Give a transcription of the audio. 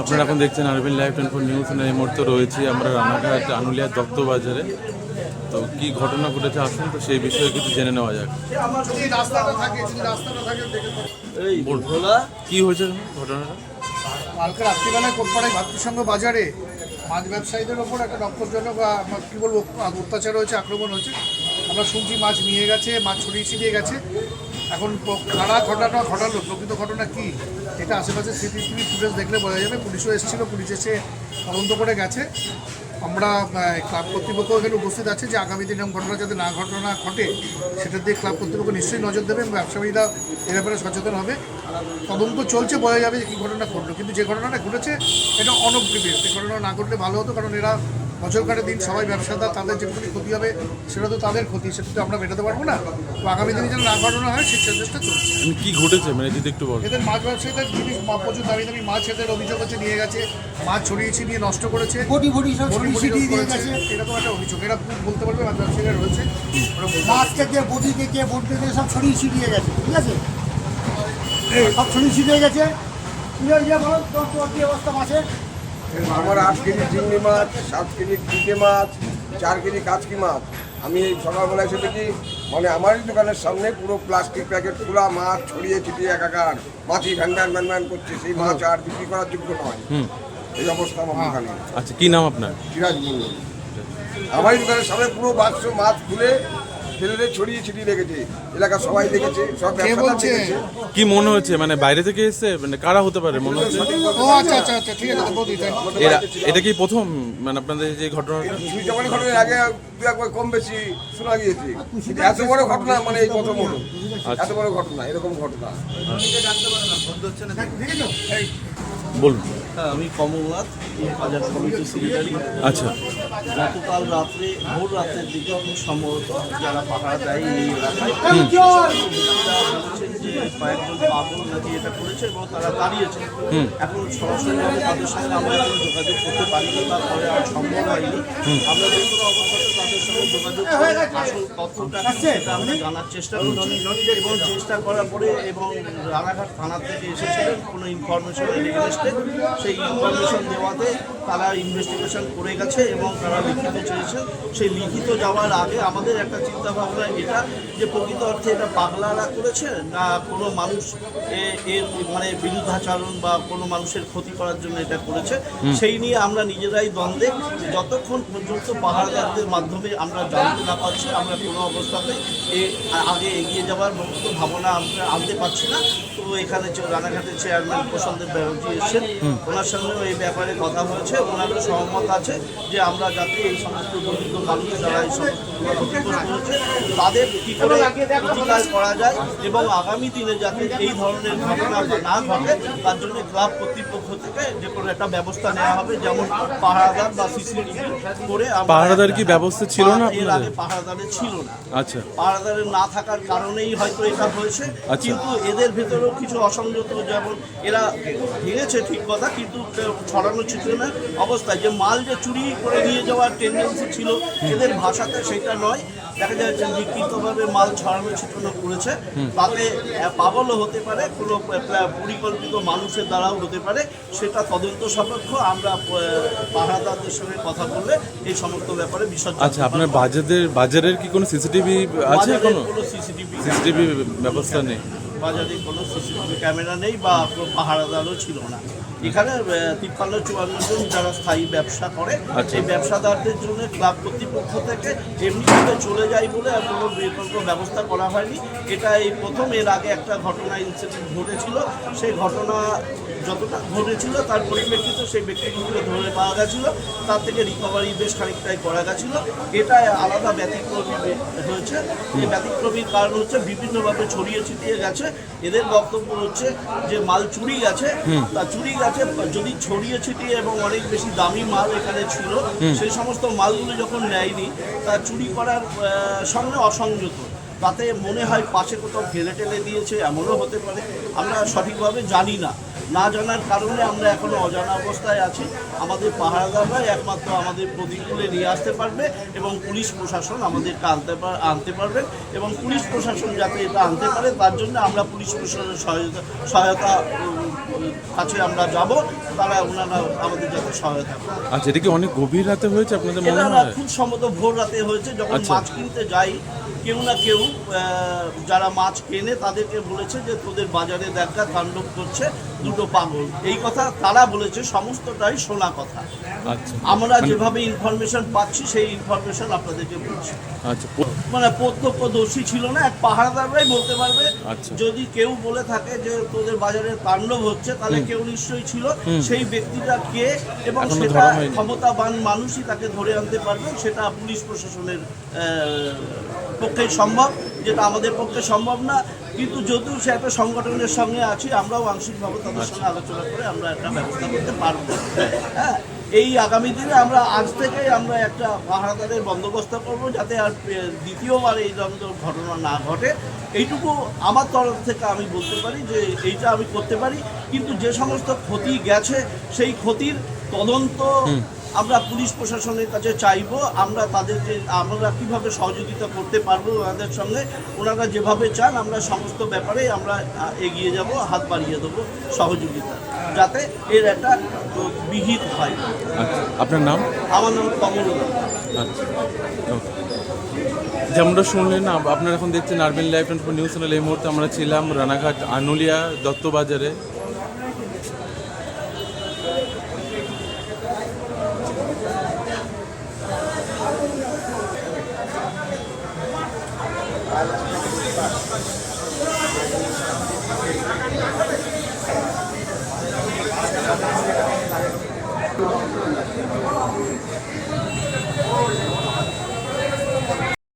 আপনারা এখন দেখছেন আরবিন লাইভ টোয়েন্টি ফোর নিউজ এই মুহূর্তে রয়েছি আমরা রানাঘাট আনুলিয়া দত্ত বাজারে তো কি ঘটনা ঘটেছে আসুন তো সেই বিষয়ে কিছু জেনে নেওয়া যাক। যদি রাস্তাটা থাকে যদি রাস্তাটা থাকে দেখে তো। এই কি হয়েছে ঘটনাটা? কালকে রাত্রিবেলায় কোটপাড়ায় ভাতৃসংঘ বাজারে মাছ ব্যবসায়ীদের ওপর একটা রক্তজনক কী বলব অত্যাচার হয়েছে আক্রমণ হয়েছে। আমরা শুনছি মাছ নিয়ে গেছে মাছ ছড়িয়ে ছিটিয়ে গেছে। এখন কারা ঘটনা ঘটালো? প্রকৃত ঘটনা কি? এটা আশেপাশে সিসিটিভি ফুটেজ দেখলে বোঝা যাবে। পুলিশও এসেছিল, পুলিশ এসে তদন্ত করে গেছে। আমরা ক্লাব কর্তৃপক্ষ এখানে উপস্থিত আছে যে আগামী দিনে ঘটনা যাতে না ঘটনা ঘটে, সেটা দিয়ে ক্লাব কর্তৃপক্ষ নিশ্চয়ই নজর দেবে এবং ব্যবসায়ীরা এ ব্যাপারে সচেতন হবে। তদন্ত চলছে, বোঝা যাবে যে কী ঘটনা ঘটলো। কিন্তু যে ঘটনাটা ঘটেছে, এটা অনপ্রিপেয়ার এই ঘটনা না ঘটলে ভালো হতো, কারণ এরা বছর কাটে দিন সবাই ব্যবসাদার তাদের যেটুকুনি ক্ষতি হবে সেটা তো তাদের ক্ষতি সেটা তো আমরা মেটাতে পারব না। তো আগামী দিনে যেন না ঘটনা হয় সেই চেষ্টা চলছে। মানে কি ঘটেছে? মানে যদি একটু বল। এদের মাছ ব্যবসায়ীদের জিনিস প্রচুর দামি দামি মাছ এদের অভিযোগ হচ্ছে নিয়ে গেছে। মাছ ছড়িয়ে ছিটিয়ে নষ্ট করেছে। বটি বটি সব ছড়িয়ে দিয়ে। গেছে এরকম একটা অভিযোগ। এরা বলতে পারবে মাছ ব্যবসায়ীরা রয়েছে। মাছ থেকে বটি থেকে বট থেকে সব ছড়িয়ে ছিটিয়ে গেছে ঠিক আছে? সব ছড়িয়ে ছিটিয়ে গেছে। বলো? তোর তোর কি অবস্থা মাছের? আমার আট কেজি চিংড়ি মাছ সাত কেজি চিকে মাছ চার কেজি কাচকি মাছ। আমি এই সকালবেলা এসে দেখি মানে আমারই দোকানের সামনে পুরো প্লাস্টিক প্যাকেট খোলা মাছ ছড়িয়ে ছিটিয়ে একাকার মাছি ভ্যান ভ্যান ভ্যান ভ্যান করছে সেই মাছ আর বিক্রি করার যোগ্য নয়। এই অবস্থা আমার দোকানে আচ্ছা কি নাম আপনার? সিরাজ মন্ডল আমারই দোকানের সামনে পুরো বাক্স মাছ খুলে ফেলে ছড়িয়ে ছিটিয়ে রেখেছে এলাকা সবাই দেখেছে সব কে ব্যবসাদার দেখেছে। কি মনে হচ্ছে? মানে বাইরে থেকে এসছে? মানে কারা হতে পারে? মনে হচ্ছে? ও আচ্ছা আচ্ছা আচ্ছা ঠিক আছে বৌদি এরা এটা কি প্রথম? মানে আপনাদের যে ঘটনাটা দুই জমানি ঘটনার আগে দু একবার কম বেশি শোনা গিয়েছে। এত বড় ঘটনা মানে এই প্রথম হলো। এত বড় ঘটনা এরকম ঘটনা। বলুন। হ্যাঁ, আমি কমলনাথ বাজার কমিটির সেক্রেটারি আচ্ছা। গতকাল রাত্রে ভোর রাতের দিকে সম্ভবত যারা পাহাড়া দেয় এই এলাকায় তারা যে কয়েকজন পাগল নাকি এটা করেছে এবং তারা দাঁড়িয়েছে। এখন সরাসরিভাবে তাদের সঙ্গে আমরা যোগাযোগ করতে পারিনি বা করে আর সম্ভব হয়নি। আমরা যে কোনো অবস্থাতে তাদের সঙ্গে যোগাযোগ করে আসল তথ্যটা সেটা আমরা জানার চেষ্টা করছি। এবং চেষ্টা করার পরে এবং রানাঘাট থানা থেকে এসেছিলেন কোনো ইনফরমেশন এগেনস্টে সেই ইনফরমেশন দেওয়াতে তারা ইনভেস্টিগেশন করে গেছে এবং তারা লিখিত চেয়েছে। সেই লিখিত যাওয়ার আগে আমাদের একটা চিন্তা ভাবনা এটা যে প্রকৃত অর্থে এটা পাগলারা করেছে না কোনো মানুষ এ- এর মানে বিরুদ্ধাচরণ বা কোনো মানুষের ক্ষতি করার জন্য এটা করেছে? সেই নিয়ে আমরা নিজেরাই দ্বন্দ্বে। যতক্ষণ পর্যন্ত পাহাড়দারদের মাধ্যমে আমরা জানতে না পারছি আমরা কোনো অবস্থাতে এ আগে এগিয়ে যাওয়ার মতো ভাবনা আমরা আনতে পারছি না। তো এখানে যে রানাঘাটের চেয়ারম্যান প্রশান্ত ব্যানার্জি এসেছেন। ওনার সঙ্গেও এই ব্যাপারে কথা হয়েছে। ওনারও সহমত আছে যে আমরা যাতে এই সমস্ত দরিদ্র মানুষ যারা এই সমস্ত তাদের কী করে প্রতিকার করা যায় এবং আগামী দিনে যাতে এই ধরনের ঘটনা না ঘটে তার জন্য ক্লাব কর্তৃপক্ষ থেকে যে কোনো একটা ব্যবস্থা নেওয়া হবে যেমন পাহারাদার বা সিসিটিভি করে পাহারাদার কি ব্যবস্থা ছিল না এর আগে পাহারাদারের ছিল না। আচ্ছা। পাহারাদারের না থাকার কারণেই হয়তো এটা হয়েছে আচ্ছা। কিন্তু এদের ভেতরেও কিছু অসংযত যেমন এরা ভেঙেছে ঠিক কথা কিন্তু ছড়ানো ছিটানোর অবস্থায় যে মাল যে চুরি করে নিয়ে যাওয়ার টেন্ডেন্সি ছিল এদের ভাষাতে সেটা নয়। দেখা যাচ্ছে বিকৃতভাবে মাল ছড়ানো ছিটানো করেছে। তাতে পাবলও হতে পারে কোনো পরিকল্পিত মানুষের দ্বারাও হতে পারে। সেটা তদন্ত সাপেক্ষ। আমরা পাহারাদারদের সঙ্গে কথা বললে এই সমস্ত ব্যাপারে বিসর্জন আচ্ছা আপনার বাজারের বাজারের কি কোনো সিসিটিভি আছে কোনো সিসিটিভি সিসিটিভি ব্যবস্থা নেই। বাজারে কোনো সিসিটিভি ক্যামেরা নেই বা পাহারাদারও ছিল না। এখানে তিপ্পান্ন চুয়ান্ন জন যারা স্থায়ী ব্যবসা করে আচ্ছা। সেই ব্যবসাদারদের জন্য ক্লাব কর্তৃপক্ষ থেকে এমনিভাবে চলে যায় বলে আর কোনো বিকল্প ব্যবস্থা করা হয়নি এটা এই প্রথম এর আগে একটা ঘটনা ইনসিডেন্ট ঘটেছিল সেই ঘটনা যতটা ঘটেছিল তার পরিপ্রেক্ষিতে সেই ব্যক্তিগুলোকে ধরে পাওয়া গেছিল। তার থেকে রিকভারি বেশ খানিকটাই করা গেছিল। এটা আলাদা ব্যতিক্রমী হয়েছে। এই ব্যতিক্রমীর কারণ হচ্ছে বিভিন্নভাবে ছড়িয়ে ছিটিয়ে গেছে। এদের বক্তব্য হচ্ছে যে মাল চুরি গেছে। তা চুরি গেছে যদি ছড়িয়ে ছিটিয়ে এবং অনেক বেশি দামি মাল এখানে ছিল সেই সমস্ত মালগুলো যখন নেয়নি তা চুরি করার সঙ্গে অসংযত। তাতে মনে হয় পাশে কোথাও ফেলে টেলে দিয়েছে এমনও হতে পারে। আমরা সঠিকভাবে জানি না। না জানার কারণে আমরা এখনও অজানা অবস্থায় আছি। আমাদের পাহারাদাররাই একমাত্র আমাদের প্রতিকূলে নিয়ে আসতে পারবে এবং পুলিশ প্রশাসন আমাদেরকে আনতে পার- আনতে পারবে এবং পুলিশ প্রশাসন যাতে এটা আনতে পারে তার জন্য আমরা পুলিশ প্রশাসনের সহায়তা সহায়তা কাছে আমরা যাব তারা ওনারা আমাদের যাতে সহায়তা আচ্ছা এটা কি অনেক গভীর রাতে হয়েছে আপনাদের মনে হয়? খুব সম্ভবত ভোর রাতে হয়েছে যখন আচ্ছা। মাছ কিনতে যাই কেউ না কেউ যারা মাছ কেনে তাদেরকে বলেছে যে তোদের বাজারে দেখা তাণ্ডব করছে দুটো পাগল। এই কথা তারা বলেছে সমস্তটাই শোনা কথা। আচ্ছা। আমরা মানে- যেভাবে ইনফরমেশন পাচ্ছি সেই ইনফরমেশন আপনাদেরকে বলছি। আচ্ছা। মানে প্রত্যক্ষদর্শী ছিল না এক পাহাড়দাররাই বলতে পারবে। আচ্ছা। যদি কেউ বলে থাকে যে তোদের বাজারে তাণ্ডব হচ্ছে তাহলে কেউ নিশ্চয়ই ছিল। সেই ব্যক্তিটা কে এবং সেটা ক্ষমতাবান মানুষই তাকে ধরে আনতে পারবে সেটা পুলিশ প্রশাসনের আহ, পক্ষেই সম্ভব যেটা আমাদের পক্ষে সম্ভব না। কিন্তু যদিও সে একটা সংগঠনের সঙ্গে আছি আমরাও আংশিকভাবে তাদের সঙ্গে আলোচনা করে আমরা একটা ব্যবস্থা করতে পারব। হ্যাঁ এই আগামী দিনে আমরা আজ থেকেই আমরা একটা পাহারাদারের বন্দোবস্ত করব যাতে আর দ্বিতীয়বার এই ধরনের ঘটনা না ঘটে। এইটুকু আমার তরফ থেকে আমি বলতে পারি যে এইটা আমি করতে পারি। কিন্তু যে সমস্ত ক্ষতি গেছে সেই ক্ষতির তদন্ত আমরা পুলিশ প্রশাসনের কাছে চাইব আমরা তাদেরকে আমরা কীভাবে সহযোগিতা করতে পারব ওনাদের সঙ্গে ওনারা যেভাবে চান আমরা সমস্ত ব্যাপারে আমরা এগিয়ে যাব হাত বাড়িয়ে দেবো সহযোগিতা যাতে এর একটা বিহিত হয়। আচ্ছা আপনার নাম? আমার নাম কমল দত্ত। আচ্ছা যেমনটা শুনলেন আপ- আপনারা এখন দেখছেন আরবিন লাইফ টোয়েন্টি নিউজ চ্যানেল এই মুহূর্তে আমরা ছিলাম রানাঘাট আনুলিয়া দত্তবাজারে। 何?